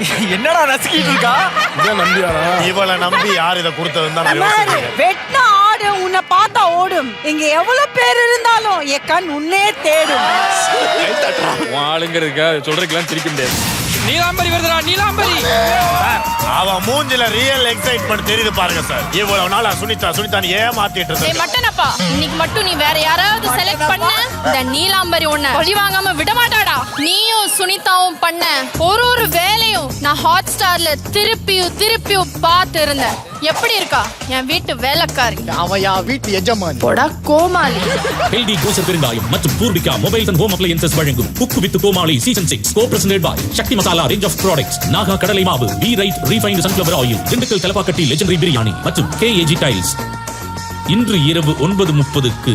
என்னடா நசுக்கிட்டு இருக்கா? இதான் நம்பியாரா இவளை நம்பி யார் இதை கொடுத்ததுன்னு தான் நான் பாரு, யோசிக்கிறேன். வெட்டின ஆடு உன்னை பார்த்தா ஓடும். இங்க எவ்வளவு பேர் இருந்தாலும் என் கண் உன்னே தேடும். உன் ஆளுங்கிறதுக்கா சொல்றதுக்கெல்லாம் சிரிக்க முடியாது. நீலாம்பரி வருதுடா நீலாம்பரி. சார் அவன் மூஞ்சில ரியல் எக்ஸைட்மெண்ட் தெரியுது பாருங்க சார் இவ்வளவு நாளா சுனிதா சுனிதா நீ ஏமாத்திட்டு ஏய் இருந்த மட்டனப்பா. இன்னைக்கு மட்டும் நீ வேற யாராவது செலக்ட் பண்ண. இந்த நீலாம்பரி உன்னை பழி வாங்காம விட மாட்டாடா. நீயும் சுனிதாவும் பண்ண. நான் ஹாட் ஸ்டார்ல திருப்பியும் திருப்பியும் பார்த்து இருந்தேன் எப்படி இருக்கா? என் வீட்டு வேலைக்காரி. அவன் என் வீட்டு எஜமானி. போடா கோமாளி. ஹெல்தி கோசர் பெருங்காயம் மற்றும் Poorvika mobiles and home appliances வழங்கும் cook with Comali season six co presented by Sakthi masala range of products Naga கடலை மாவு V right refined sunflower oil Dindigul Thalappakatti legendary biryani மற்றும் கேஏஜி டைல்ஸ் இன்று இரவு ஒன்பது முப்பதுக்கு